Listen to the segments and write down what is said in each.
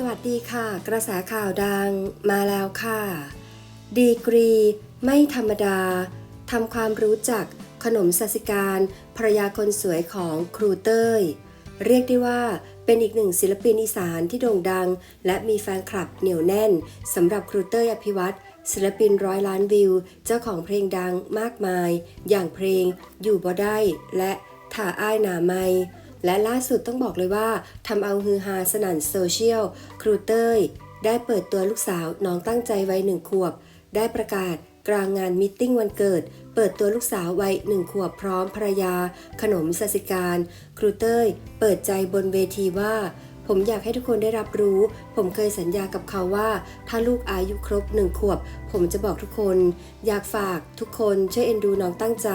สวัสดีค่ะ กระแสข่าวดังมาแล้วค่ะ ดีกรี ไม่ธรรมดาทำความรู้จักขนมสัสิการภรยาคนสวยของครูเต้ย เรียกได้ว่าเป็นอีกหนึ่งศิลปินอีสานที่โด่งดัง และมีแฟนคลับเหนียวแน่นสำหรับครูเต้ยอภิวัตรศิลปินร้อยล้านวิว เจ้าของเพลงดังมากมาย อย่างเพลงอยู่บ่ได้และถ่าอ้ายหนาไม่ และล่าสุดต้องบอกเลยว่าทำเอาฮือฮาสนั่นโซเชียลครูเต้ย ได้เปิดตัวลูกสาวน้องตั้งใจวัยหนึ่งขวบ ได้ประกาศกลางงานมิทติ้งวันเกิด เปิดตัวลูกสาววัยหนึ่งขวบพร้อมภรรยา ขนมสสิการ ครูเต้ย เปิดใจบนเวทีว่า ผมอยากให้ทุกคนได้รับรู้ ผมเคยสัญญากับเขาว่า ถ้าลูกอายุครบหนึ่งขวบ ผมจะบอกทุกคน อยากฝากทุกคนช่วยเอ็นดูน้องตั้งใจ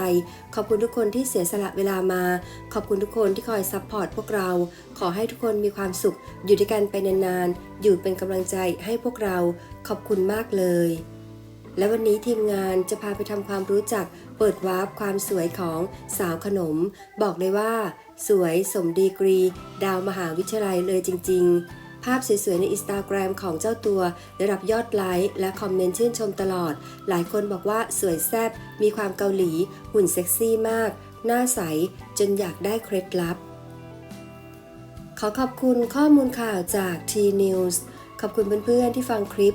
ขอบคุณทุกคนที่เสียสละเวลามา ขอบคุณทุกคนที่คอยซัพพอร์ตพวกเรา ขอให้ทุกคนมีความสุข อยู่ด้วยกันไปนานๆ อยู่เป็นกำลังใจให้พวกเรา ขอบคุณมากเลย และวันนี้ทีมงานจะพาไปทำความรู้จักเปิดวาร์ปความสวยของสาวขนม บอกเลยว่า สวยสมดีกรี ดาวมหาวิทยาลัยเลยจริง ๆ ภาพสวยๆในอินสตาแกรมของเจ้าตัว ได้รับยอดไลค์และคอมเมนต์ชื่นชมตลอด หลายคนบอกว่าสวยแซ่บมีความเกาหลี หุ่นเซ็กซี่มาก หน้าใส จนอยากได้เคล็ดลับ ขอขอบคุณข้อมูลข่าวจาก T News ขอบคุณเพื่อนๆที่ฟังคลิป